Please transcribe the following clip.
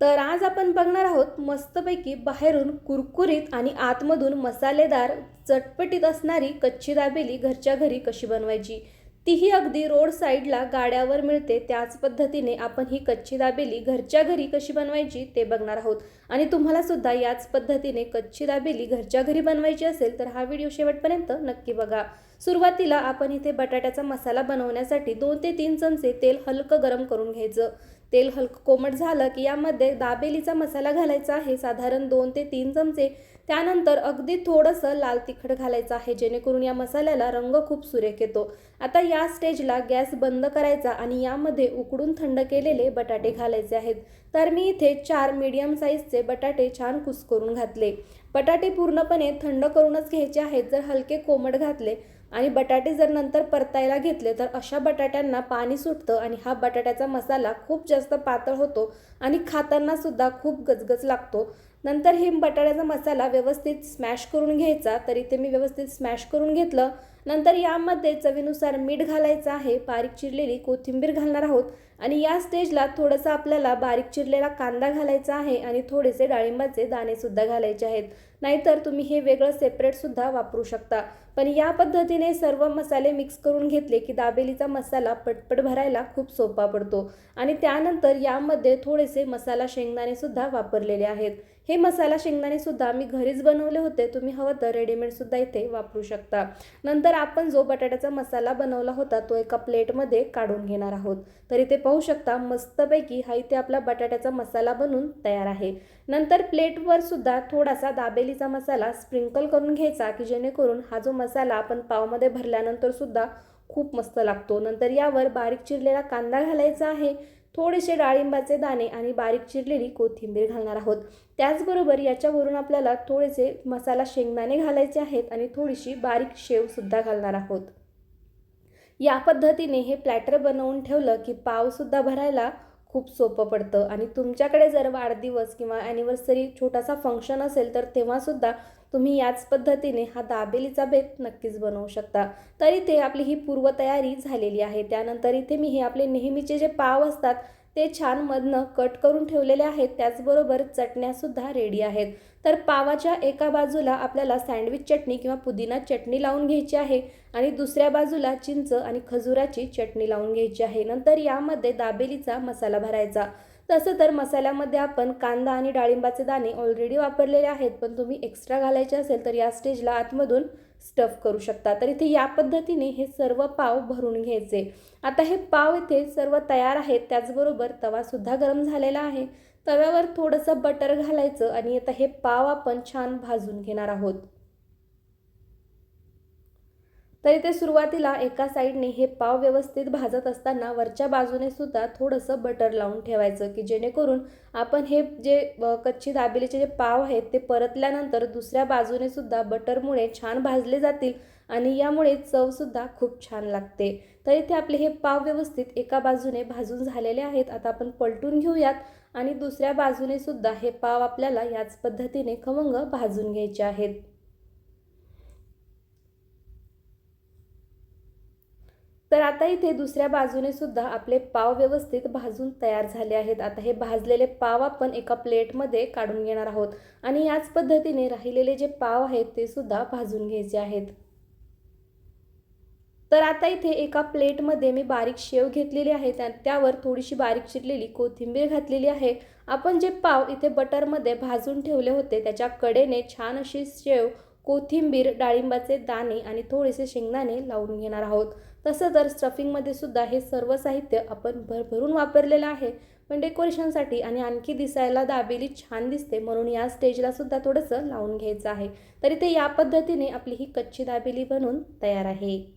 तर आज आपण बघणार आहोत मस्तपैकी बाहेरून कुरकुरीत आणि आतमधून मसालेदार चटपटीत असणारी कच्ची दाबेली घरच्या घरी कशी बनवायची? तीही अगदी रोड साईडला गाड्यावर मिळते. त्याच पद्धतीने आपण ही कच्ची दाबेली घरच्या घरी कशी बनवायची ते बघणार आहोत. आणि तुम्हाला सुद्धा याच पद्धतीने कच्ची दाबेली घरच्या घरी बनवायची असेल तर हा व्हिडिओ शेवटपर्यंत नक्की बघा. सुरुवातीला आपण इथे बटाट्याचा मसाला बनवण्यासाठी दोन ते तीन चमचे तेल हलकं गरम करून घ्यायचं. तेल हलकं कोमट झालं की यामध्ये दाबेलीचा मसाला घालायचा आहे. साधारण दोन ते तीन चमचे. त्यानंतर अगदी थोडंसं लाल तिखट घालायचं आहे जेणेकरून या मसाल्याला रंग खूप सुरेख येतो. आता या स्टेजला गॅस बंद करायचा आणि यामध्ये उकडून थंड केलेले बटाटे घालायचे आहेत. तर मी इथे चार मीडियम साईजचे बटाटे छान कुस्करून घातले. बटाटे पूर्णपणे थंड करूनच घ्यायचे आहेत. जर हलके कोमट घातले आणि बटाटे जर नंतर परतायला घेतले तर अशा बटाट्यांना पाणी सुटतं आणि हा बटाट्याचा मसाला खूप जास्त पातळ होतो आणि खाताना सुद्धा खूप गजगज लागतो. नंतर हे बटाट्याचा मसाला व्यवस्थित स्मॅश करून घ्यायचा. तर इथे मी व्यवस्थित स्मॅश करून घेतलं. नंतर यामध्ये चवीनुसार मीठ घालायचं आहे. बारीक चिरलेली कोथिंबीर घालणार आहोत. आणि या स्टेजला थोडंसं आपल्याला बारीक चिरलेला कांदा घालायचा आहे आणि थोडेसे डाळिंबाचे दाणेसुद्धा घालायचे आहेत. नाहीतर तुम्ही हे वेगळं सेपरेटसुद्धा वापरू शकता. पण या पद्धतीने सर्व मसाले मिक्स करून घेतले की दाबेलीचा मसाला पटपट भरायला खूप सोपा पडतो. आणि त्यानंतर यामध्ये थोडेसे मसाला शेंगदाणेसुद्धा वापरलेले आहेत. हे मसाला शेंगदाणेसुद्धा मी घरीच बनवले होते. तुम्ही हवं तर रेडीमेडसुद्धा इथे वापरू शकता. नंतर आपण जो बटाट्याचा मसाला बनवला होता तो एका प्लेटमध्ये काढून घेणार आहोत. तर इथे पाहू शकता मस्तपैकी हा इथे आपला बटाट्याचा मसाला बनून तयार आहे. नंतर प्लेटवर सुद्धा थोडासा दाबेलीचा मसाला स्प्रिंकल करून घ्यायचा की जेणेकरून हा जो मसाला आपण पावमध्ये भरल्यानंतर सुद्धा खूप मस्त लागतो. नंतर यावर बारीक चिरलेला कांदा घालायचा आहे. थोडेसे डाळिंबाचे दाणे आणि बारीक चिरलेली कोथिंबीर घालणार आहोत. त्याचबरोबर याच्यावरून आपल्याला थोडेसे मसाला शेंगदाणे घालायचे आहेत आणि थोडीशी बारीक शेवसुद्धा घालणार आहोत. या पद्धतीने हे प्लॅटर बनवून ठेवलं की पावसुद्धा भरायला खूप सोपं पडतं. आणि तुमच्याकडे जर वाढदिवस किंवा ॲनिव्हर्सरी छोटासा फंक्शन असेल तर तेव्हासुद्धा तुम्ही याच पद्धतीने हा दाबेलीचा बेत नक्कीच बनवू शकता. तर इथे आपली ही पूर्वतयारी झालेली आहे. त्यानंतर इथे मी हे आपले नेहमीचे जे पाव असतात ते छान मधनं कट करून ठेवलेले आहेत त्याचबरोबर चटण्यासुद्धा रेडी आहेत. तर पावाच्या एका बाजूला आपल्याला सँडविच चटणी किंवा पुदिना चटणी लावून घ्यायची आहे आणि दुसऱ्या बाजूला चिंच आणि खजुराची चटणी लावून घ्यायची आहे. नंतर यामध्ये दाबेलीचा मसाला भरायचा. तसं तर मसाल्यामध्ये आपण कांदा आणि डाळिंबाचे दाणे ऑलरेडी वापरलेले आहेत पण तुम्ही एक्स्ट्रा घालायचे असेल तर या स्टेजला आतमधून स्टफ करू शकता. तर इथे या पद्धतीने हे सर्व पाव भरून घ्यायचे. आता हे पाव इथे सर्व तयार आहेत. त्याचबरोबर तवासुद्धा गरम झालेला आहे. तव्यावर थोडंसं बटर घालायचं आणि आता हे पाव आपण छान भाजून घेणार आहोत. तर इथे सुरुवातीला एका साईडने हे पाव व्यवस्थित भाजत असताना वरच्या बाजूने सुद्धा थोडंसं बटर लावून ठेवायचं की जेणेकरून आपण हे जे कच्ची दाबेलीचे जे पाव आहेत ते परतल्यानंतर दुसऱ्या बाजूने सुद्धा बटरमुळे छान भाजले जातील आणि यामुळे चवसुद्धा खूप छान लागते. तर इथे आपले हे पाव व्यवस्थित एका बाजूने भाजून झालेले आहेत. आता आपण पलटून घेऊयात आणि दुसऱ्या बाजूने सुद्धा हे पाव आपल्याला याच पद्धतीने खमंग भाजून घ्यायचे आहेत. तर आता इथे दुसऱ्या बाजूने सुद्धा आपले पाव व्यवस्थित भाजून तयार झाले आहेत. आता हे भाजलेले पाव आपण एका प्लेटमध्ये काढून घेणार आहोत. आणि याच पद्धतीने राहिलेले जे पाव आहेत ते सुद्धा भाजून घ्यायचे आहेत. तर आता इथे एका प्लेटमध्ये मी बारीक शेव घेतलेली आहे. त्या त्यावर थोडीशी बारीक चिरलेली कोथिंबीर घातलेली आहे. आपण जे पाव इथे बटरमध्ये भाजून ठेवले होते त्याच्या कडेने छान अशी शेव कोथिंबीर डाळिंबाचे दाणे आणि थोडेसे शेंगदाणे लावून घेणार आहोत. तसं तर स्टफिंगमध्ये सुद्धा हे सर्व साहित्य आपण भरभरून वापरलेलं आहे. पण डेकोरेशनसाठी आणि आणखी दिसायला दाबेली छान दिसते म्हणून या स्टेजला सुद्धा थोडंसं लावून घ्यायचं आहे. तरी ते या पद्धतीने आपली ही कच्ची दाबेली बनून तयार आहे.